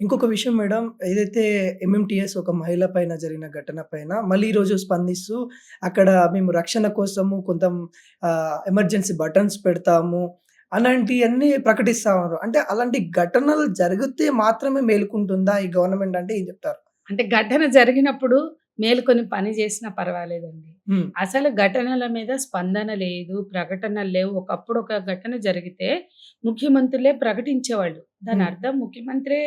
ఇంకొక విషయం మేడం ఏదైతే ఎంఎంటీఎస్ ఒక మహిళ పైన జరిగిన ఘటన పైన మళ్ళీ ఈరోజు స్పందిస్తూ అక్కడ మేము రక్షణ కోసము కొంత ఎమర్జెన్సీ బటన్స్ పెడతాము అలాంటివన్నీ ప్రకటిస్తా ఉన్నారు. అంటే అలాంటి ఘటనలు జరిగితే మాత్రమే మేలుకుంటుందా ఈ గవర్నమెంట్ అంటే ఏం చెప్తారు? అంటే ఘటన జరిగినప్పుడు మేలుకొని పని చేసినా పర్వాలేదండి. అసలు ఘటనల మీద స్పందన లేదు ప్రకటనలు లేవు. ఒకప్పుడు ఒక ఘటన జరిగితే ముఖ్యమంత్రులే ప్రకటించేవాళ్ళు. దాని. అర్థం ముఖ్యమంత్రి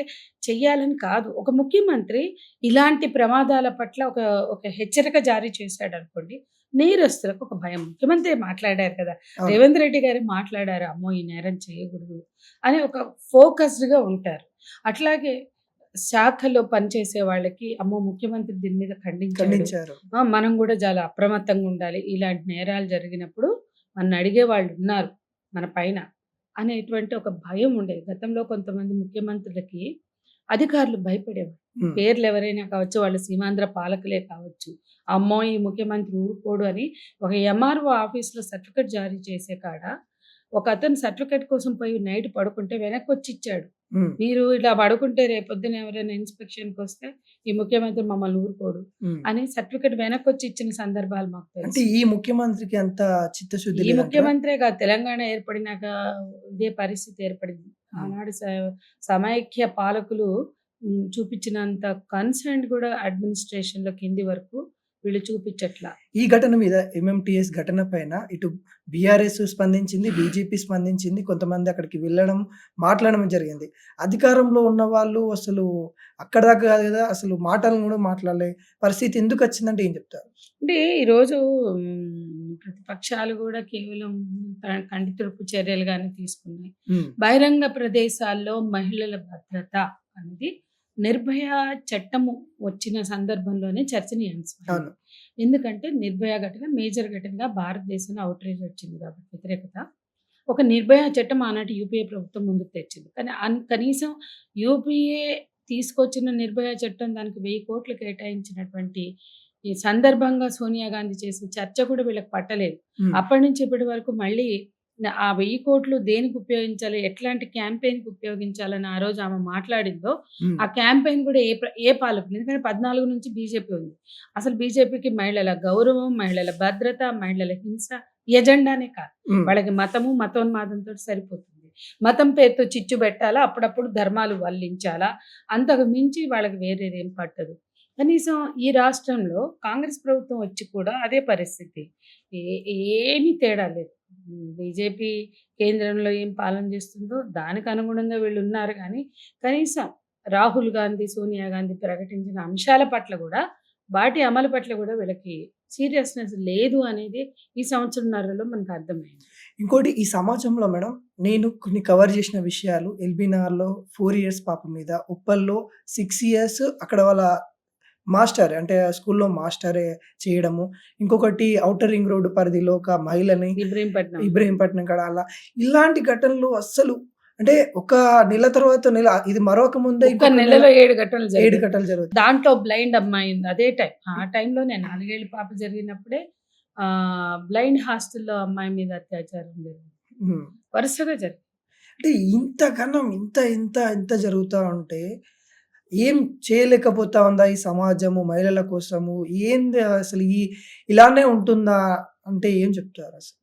చెయ్యాలని కాదు. ఒక ముఖ్యమంత్రి ఇలాంటి ప్రమాదాల పట్ల ఒక ఒక హెచ్చరిక జారీ చేశాడు అనుకోండి నేరస్తులకు ఒక భయం. ముఖ్యమంత్రి మాట్లాడారు కదా. రేవంత్ రెడ్డి గారు మాట్లాడారు అమ్మో ఈ నేరం చేయకూడదు అని ఒక ఫోకస్డ్గా ఉంటారు. అట్లాగే శాఖలో పనిచేసే వాళ్ళకి అమ్మో ముఖ్యమంత్రి దీని మీద ఖండించాడు. ఖండించారు. మనం కూడా చాలా అప్రమత్తంగా ఉండాలి. ఇలాంటి నేరాలు జరిగినప్పుడు మన అడిగే వాళ్ళు ఉన్నారు మన పైన అనేటువంటి ఒక భయం ఉండేది గతంలో కొంతమంది ముఖ్యమంత్రులకి అధికారులు భయపడేవారు. పేర్లు ఎవరైనా కావచ్చు వాళ్ళు సీమాంధ్ర పాలకులే కావచ్చు అమ్మో ఈ ముఖ్యమంత్రి ఊరుకోడు అని ఒక ఎంఆర్ఓ ఆఫీస్లో సర్టిఫికెట్ జారీ చేసే కాడ ఒక అతను సర్టిఫికెట్ కోసం పోయి నైట్ పడుకుంటే వెనక్కి వచ్చి ఇచ్చాడు మీరు ఇలా పడుకుంటే రేపొద్దున ఎవరైనా ఇన్స్పెక్షన్కి వస్తే ఈ ముఖ్యమంత్రి మమ్మల్ని ఊరుకోడు. అని సర్టిఫికెట్ వెనక్కి వచ్చి ఇచ్చిన సందర్భాలు మాకు అంటే తెలుసు ఈ ముఖ్యమంత్రికి అంత చిత్తశుద్ధి ఈ? ముఖ్యమంత్రే కాదు తెలంగాణ ఏర్పడినాక ఇదే పరిస్థితి ఏర్పడింది ఆనాడు సమైక్య పాలకులు చూపించినంత కన్సర్న్ కూడా అడ్మినిస్ట్రేషన్లో కింది వరకు వీళ్ళు చూపించట్లా. ఈ ఘటన మీద ఎంఎంటీఎస్ ఘటన పైన ఇటు బీఆర్ఎస్ స్పందించింది బీజేపీ స్పందించింది కొంతమంది అక్కడికి వెళ్ళడం మాట్లాడడం జరిగింది. అధికారంలో ఉన్న వాళ్ళు అసలు అక్కడ దాకా కాదు కదా అసలు మాటలను కూడా మాట్లాడలే. పరిస్థితి ఎందుకు వచ్చిందంటే ఏం చెప్తారు? అంటే ఈరోజు ప్రతిపక్షాలు కూడా కేవలం కంటి తుడుపు చర్యలుగానే తీసుకున్నాయి. బహిరంగ ప్రదేశాల్లో మహిళల భద్రత అనేది నిర్భయ చట్టము వచ్చిన సందర్భంలోనే చర్చనీయాంశం ఎందుకంటే నిర్భయ ఘటన మేజర్ ఘటనగా భారతదేశంలో అవుట్రేజ్ వచ్చింది కాబట్టి వ్యతిరేకత. ఒక నిర్భయ చట్టం ఆనాటి యూపీఏ ప్రభుత్వం ముందుకు తెచ్చింది. కానీ కనీసం యూపీఏ తీసుకొచ్చిన నిర్భయ చట్టం దానికి వెయ్యి కోట్లు కేటాయించినటువంటి ఈ సందర్భంగా సోనియా గాంధీ చేసిన చర్చ కూడా వీళ్ళకి పట్టలేదు. అప్పటి నుంచి ఇప్పటి వరకు మళ్ళీ ఆ వెయ్యి కోట్లు దేనికి ఉపయోగించాలి? ఎట్లాంటి క్యాంపెయిన్కి ఉపయోగించాలని ఆ రోజు ఆమె మాట్లాడిందో ఆ క్యాంపెయిన్ కూడా ఏ ఏ పాలకులు? ఎందుకంటే పద్నాలుగు నుంచి బీజేపీ ఉంది. అసలు బీజేపీకి మహిళల గౌరవం మహిళల భద్రత మహిళల హింస ఎజెండానే కాదు. వాళ్ళకి మతము మతోన్మాదంతో సరిపోతుంది. మతం పేరుతో చిచ్చు పెట్టాలా? అప్పుడప్పుడు ధర్మాలు వల్లించాలా? అంతకు మించి వాళ్ళకి వేరేదేం పట్టదు. కనీసం ఈ రాష్ట్రంలో కాంగ్రెస్ ప్రభుత్వం వచ్చి కూడా అదే పరిస్థితి. ఏ- ఏమీ తేడా లేదు. బీజేపీ కేంద్రంలో ఏం పాలన చేస్తుందో దానికి అనుగుణంగా వీళ్ళు ఉన్నారు కానీ కనీసం రాహుల్ గాంధీ సోనియా గాంధీ ప్రకటించిన అంశాల పట్ల కూడా వాటి అమలు పట్ల కూడా వీళ్ళకి సీరియస్నెస్ లేదు అనేది ఈ సంవత్సరంన్నరలో మనకు అర్థమైంది. ఇంకోటి ఈ సమాజంలో మేడం నేను కొన్ని కవర్ చేసిన విషయాలు ఎల్బీనార్లో ఫోర్ ఇయర్స్ పాప మీద ఉప్పల్లో సిక్స్ ఇయర్స్ అక్కడ వాళ్ళ మాస్టర్ అంటే స్కూల్లో మాస్టరే చేయడము. ఇంకొకటి ఔటర్ రింగ్ రోడ్డు పరిధిలో ఒక మహిళని ఇబ్రహీంపట్నం. ఇబ్రహీంపట్నం కాడ అలా. ఇలాంటి ఘటనలు అస్సలు అంటే ఒక నెల తర్వాత నెల ఇది మరొక ముందే నెల నెలలో ఏడు ఘటనలు ఏడు ఘటనలు జరుగుతాయి దాంట్లో బ్లైండ్ అమ్మాయి ఉంది అదే టైం. ఆ టైంలోనే నాలుగేళ్ళ పాప జరిగినప్పుడే ఆ బ్లైండ్ హాస్టల్లో అమ్మాయి మీద అత్యాచారం జరిగింది. ఉమ్. వరుసగా జరిగింది. అంటే ఇంతకన్నా ఇంత ఇంత ఇంత జరుగుతూ ఉంటే ఏం చేయలేకపోతా ఉందా ఈ సమాజము మహిళల కోసము? ఏంది అసలు ఈ ఇలానే ఉంటుందా అంటే ఏం చెప్తారు అసలు?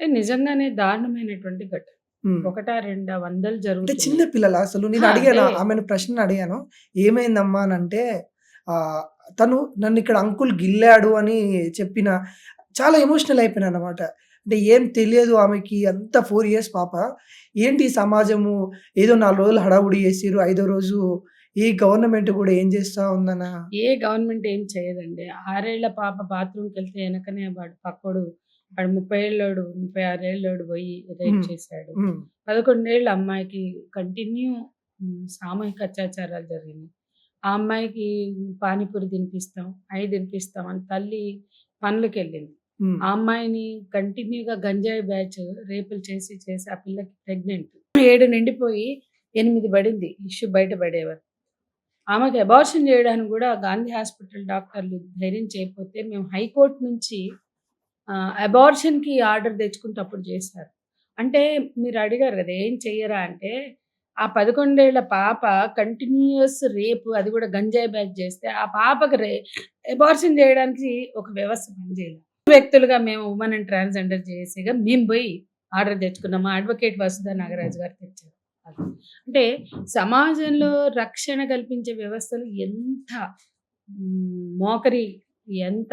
నిజంగానే దారుణమైనటువంటి ఘటన. ఒకటా రెండా వందలు జరుగుతుంది చిన్న పిల్లలు అసలు నేను అడిగాను. ఆమెను ప్రశ్న అడిగాను ఏమైందమ్మా అని అంటే ఆ తను నన్ను ఇక్కడ అంకుల్ గిల్లాడు అని చెప్పిన చాలా ఎమోషనల్ అయిపోయినా అనమాట అంటే ఏం తెలియదు ఆమెకి అంత ఫోర్ ఇయర్స్ పాప. ఏంటి సమాజము? ఏదో నాలుగు రోజులు హడావుడి చేసిరు ఐదో రోజు ఈ గవర్నమెంట్ కూడా ఏం చేస్తా ఉందన్న? ఏ గవర్నమెంట్ ఏం చేయదండి. ఆరేళ్ళ పాప బాత్రూమ్కి వెళ్తే వెనకనే వాడు పక్కోడు. వాడు ముప్పై ఏళ్ళోడు ముప్పై ఆరేళ్ళోడు పోయి రేప్. చేశాడు. పదకొండేళ్ళ అమ్మాయికి కంటిన్యూ సామూహిక అత్యాచారాలు జరిగినాయి. ఆ అమ్మాయికి పానీపూరి తినిపిస్తాం అవి తినిపిస్తాం అని తల్లి పనులకు వెళ్ళింది ఆ అమ్మాయిని కంటిన్యూగా గంజాయి బ్యాచ్ రేపులు చేసి చేసి ఆ పిల్లకి ప్రెగ్నెంట్. ఏడు నిండిపోయి ఎనిమిది పడింది. ఇష్యూ బయటపడేవారు ఆమెకి అబార్షన్ చేయడానికి కూడా గాంధీ హాస్పిటల్ డాక్టర్లు ధైర్యం చేయకపోతే మేము హైకోర్టు నుంచి అబార్షన్కి ఆర్డర్ తెచ్చుకుంటే అప్పుడు చేశారు. అంటే మీరు అడిగారు కదా ఏం చెయ్యరా అంటే ఆ పదకొండేళ్ళ పాప కంటిన్యూస్ రేపు అది కూడా గంజాయి బ్యాగ్ చేస్తే ఆ పాపకి రే అబార్షన్ చేయడానికి ఒక వ్యవస్థ పనిచేయాలి వ్యక్తులుగా మేము ఉమెన్ అండ్ ట్రాన్స్జెండర్ చేసేగా మేము పోయి ఆర్డర్ తెచ్చుకున్నాము అడ్వకేట్ వసుధా నాగరాజు గారు తెచ్చారు. అంటే సమాజంలో రక్షణ కల్పించే వ్యవస్థలు ఎంత మోకరి ఎంత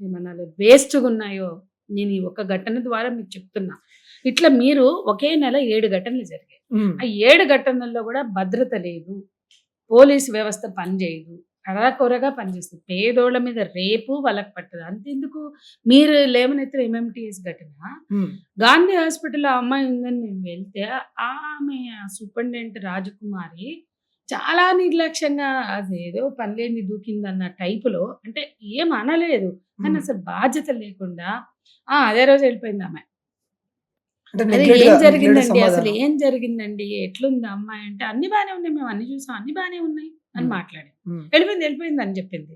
ఏమనాలి వేస్ట్గా ఉన్నాయో నేను ఈ ఒక ఘటన ద్వారా మీకు చెప్తున్నా. ఇట్లా మీరు ఒకే నెల ఏడు ఘటనలు జరిగాయి. ఆ ఏడు ఘటనల్లో కూడా భద్రత లేదు. పోలీస్ వ్యవస్థ పనిచేయదు. అరాకొరగా పనిచేస్తుంది. పేదోళ్ళ మీద రేపు వాళ్ళకి పట్టదు. అంతెందుకు? మీరు లేవనెత్తిన ఎంఎంటీఎస్ ఘటన. గాంధీ హాస్పిటల్లో ఆ అమ్మాయి ఉందని మేము వెళ్తే ఆమె సూపరింటెండెంట్ రాజకుమారి చాలా నిర్లక్ష్యంగా అదేదో పనిలేని దూకిందన్న టైపులో అంటే ఏం అనలేదు. కానీ. అసలు బాధ్యత లేకుండా ఆ అదే రోజు వెళ్ళిపోయింది neglect ఏం జరిగిందండి? అసలు. ఏం జరిగిందండి? ఎట్లుంది అమ్మాయి అంటే అన్ని బాగానే ఉన్నాయి. మేము అన్ని చూసాం. అన్ని బాగానే ఉన్నాయి. అని ఉమ్. మాట్లాడి ఉమ్. వెళ్ళిపోయింది వెళ్ళిపోయింది అని చెప్పింది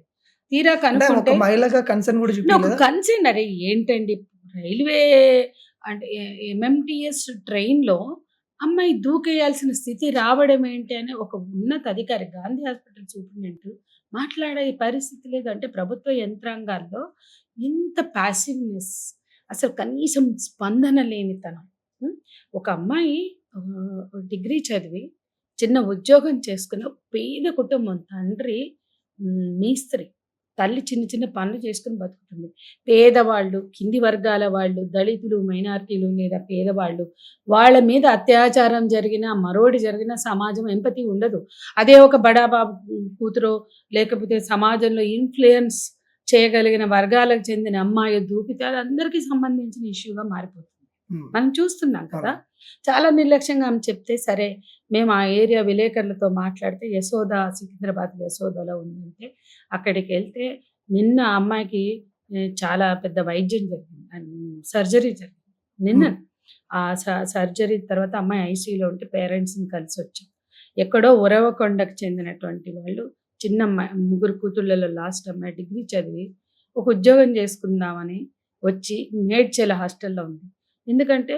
తీరా కనుక్కుంటే మహిళగా కన్సర్న్ కూడా కన్సర్న్ అరే ఏంటండి రైల్వే అంటే ఎంఎంటిఎస్ ట్రైన్లో అమ్మాయి దూకేయాల్సిన స్థితి రావడం ఏంటి అని ఒక ఉన్నత అధికారి గాంధీ హాస్పిటల్ సూపరింటెండెంట్ మాట్లాడే పరిస్థితి లేదు అంటే ప్రభుత్వ యంత్రాంగాల్లో ఇంత ప్యాసివ్నెస్ అసలు కనీసం స్పందన లేనితనం? ఒక అమ్మాయి డిగ్రీ చదివి చిన్న ఉద్యోగం చేసుకుని ఒక పేద కుటుంబం తండ్రి మేస్త్రి తల్లి చిన్న చిన్న పనులు చేసుకుని బతుకుతుంది. పేదవాళ్ళు కింది వర్గాల వాళ్ళు దళితులు మైనారిటీలు లేదా పేదవాళ్ళు వాళ్ళ మీద అత్యాచారం జరిగిన మరోడి జరిగిన సమాజం ఎంపతి ఉండదు. అదే ఒక బడాబాబు కూతురో లేకపోతే సమాజంలో ఇన్ఫ్లుయెన్స్ చేయగలిగిన వర్గాలకు చెందిన అమ్మాయి దూకితే అది అందరికీ సంబంధించిన ఇష్యూగా మారిపోతుంది. మనం చూస్తున్నాం కదా? చాలా నిర్లక్ష్యంగా ఆమె చెప్తే సరే మేము ఆ ఏరియా విలేకరులతో మాట్లాడితే యశోద సికింద్రాబాద్ యశోదలో ఉందంటే అక్కడికి వెళ్తే నిన్న అమ్మాయికి చాలా పెద్ద వైద్యం జరిగింది. సర్జరీ జరిగింది. నిన్న ఆ సర్జరీ తర్వాత అమ్మాయి ఐసీయూలో ఉంటే పేరెంట్స్ని కలిసి వచ్చాం. ఎక్కడో ఉరవకొండకు చెందినటువంటి వాళ్ళు చిన్న అమ్మాయి ముగ్గురు కూతుళ్ళలో లాస్ట్ అమ్మాయి డిగ్రీ చదివి ఒక ఉద్యోగం చేసుకుందామని వచ్చి మేడ్చెల హాస్టల్లో ఉంది. ఎందుకంటే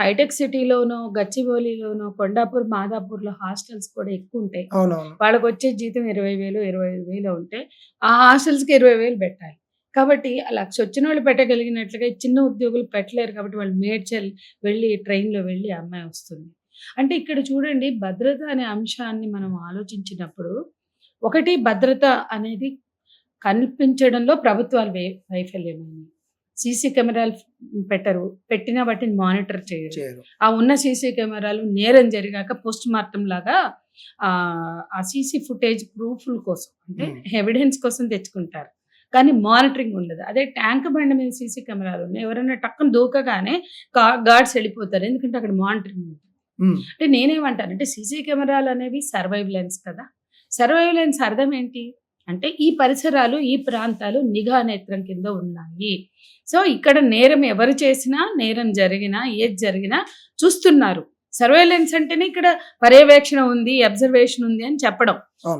హైటెక్ సిటీలోనో గచ్చిబౌలిలోనో కొండాపూర్ మాదాపూర్లో హాస్టల్స్ కూడా ఎక్కువ ఉంటాయి వాళ్ళకి వచ్చే జీతం ఇరవై వేలు ఇరవై ఐదు వేలు ఉంటే ఆ హాస్టల్స్కి ఇరవై వేలు పెట్టాలి. కాబట్టి లక్ష వచ్చిన వాళ్ళు పెట్టగలిగినట్లుగా చిన్న ఉద్యోగులు పెట్టలేరు కాబట్టి వాళ్ళు మేడ్చల్ వెళ్ళి ట్రైన్లో వెళ్ళి అమ్మాయి వస్తుంది. అంటే ఇక్కడ చూడండి భద్రత అనే అంశాన్ని మనం ఆలోచించినప్పుడు ఒకటి భద్రత అనేది కల్పించడంలో ప్రభుత్వాలు వై వైఫల్యమైనవి. సీసీ కెమెరాలు పెట్టరు. పెట్టినా వాటిని మానిటర్ చేయరు. ఆ ఉన్న సీసీ కెమెరాలు నేరం జరిగాక పోస్ట్ మార్టం లాగా ఆ, ఆ సీసీ ఫుటేజ్ ప్రూఫ్ల కోసం అంటే. ఎవిడెన్స్ కోసం తెచ్చుకుంటారు. కానీ మానిటరింగ్ ఉండదు. అదే ట్యాంక్ బండి మీద సీసీ కెమెరాలు ఉన్నాయి. ఎవరైనా టక్కున దూకగానే గార్డ్స్ వెళ్ళిపోతారు. ఎందుకంటే అక్కడ మానిటరింగ్ ఉంటుంది. అంటే నేనేమంటాను అంటే సీసీ కెమెరాలు అనేవి సర్వైవలెన్స్ కదా. సర్వైవలెన్స్ అర్థం ఏంటి? అంటే ఈ పరిసరాలు ఈ ప్రాంతాలు నిఘా నేత్రం కింద ఉన్నాయి. సో ఇక్కడ నేరం ఎవరు చేసినా నేరం జరిగినా ఏది జరిగినా చూస్తున్నారు. సర్వేలెన్స్ అంటేనే ఇక్కడ పర్యవేక్షణ ఉంది అబ్జర్వేషన్ ఉంది అని చెప్పడం.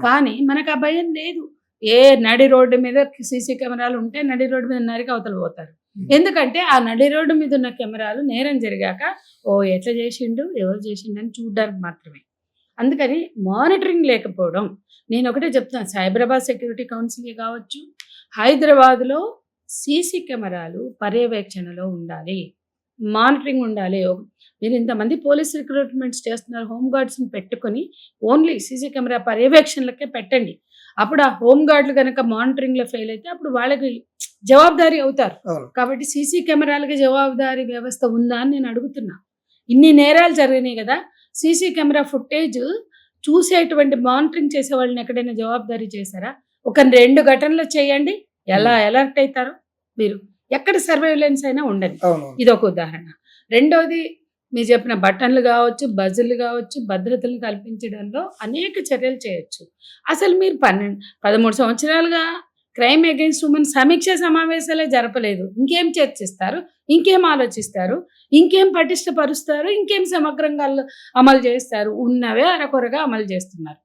కానీ మనకు ఆ భయం లేదు. ఏ నడి రోడ్డు మీద సీసీ కెమెరాలు ఉంటే నడి రోడ్డు మీద నరికి అవతల పోతారు. ఎందుకంటే ఆ నడి రోడ్డు మీద ఉన్న కెమెరాలు నేరం జరిగాక ఓ ఎట్లా చేసిండు ఎవరు చేసిండు అని చూడడానికి మాత్రమే. అందుకని మానిటరింగ్ లేకపోవడం. నేను ఒకటే చెప్తాను సైబరాబాద్ సెక్యూరిటీ కౌన్సిల్ కావచ్చు హైదరాబాద్లో సీసీ కెమెరాలు పర్యవేక్షణలో ఉండాలి. మానిటరింగ్ ఉండాలి. మీరు ఇంతమంది పోలీస్ రిక్రూట్మెంట్స్ చేస్తున్నారు హోమ్ గార్డ్స్ని పెట్టుకొని ఓన్లీ సీసీ కెమెరా పర్యవేక్షణలకే పెట్టండి. అప్పుడు ఆ హోమ్ గార్డులు కనుక మానిటరింగ్లో ఫెయిల్ అయితే అప్పుడు వాళ్ళకి జవాబుదారీ అవుతారు. కాబట్టి సీసీ కెమెరాలకి జవాబుదారీ వ్యవస్థ ఉందా అని నేను అడుగుతున్నా. ఇన్ని నేరాలు జరిగినాయి కదా సీసీ కెమెరా ఫుటేజ్ చూసేటువంటి మానిటరింగ్ చేసే వాళ్ళని ఎక్కడైనా జవాబుదారీ చేశారా? ఒక రెండు ఘటనలు చేయండి. ఎలా అలర్ట్ అవుతారో మీరు. ఎక్కడ సర్వేలెన్స్ అయినా అవును ఇది ఒక ఉదాహరణ. రెండవది మీరు చెప్పిన బటన్లు కావచ్చు బజర్లు కావచ్చు భద్రతలు కల్పించడంలో అనేక చర్యలు చేయొచ్చు. అసలు మీరు పన్నెండు పదమూడు సంవత్సరాలుగా క్రైమ్ అగైన్స్ ఉమెన్ సమీక్ష సమావేశాలే జరపలేదు. ఇంకేం చర్చిస్తారు? ఇంకేం ఆలోచిస్తారు? ఇంకేం పటిష్టపరుస్తారు ఇంకేం సమగ్రంగా అమలు చేస్తారు? ఉన్నవే అరకొరగా అమలు చేస్తున్నారు.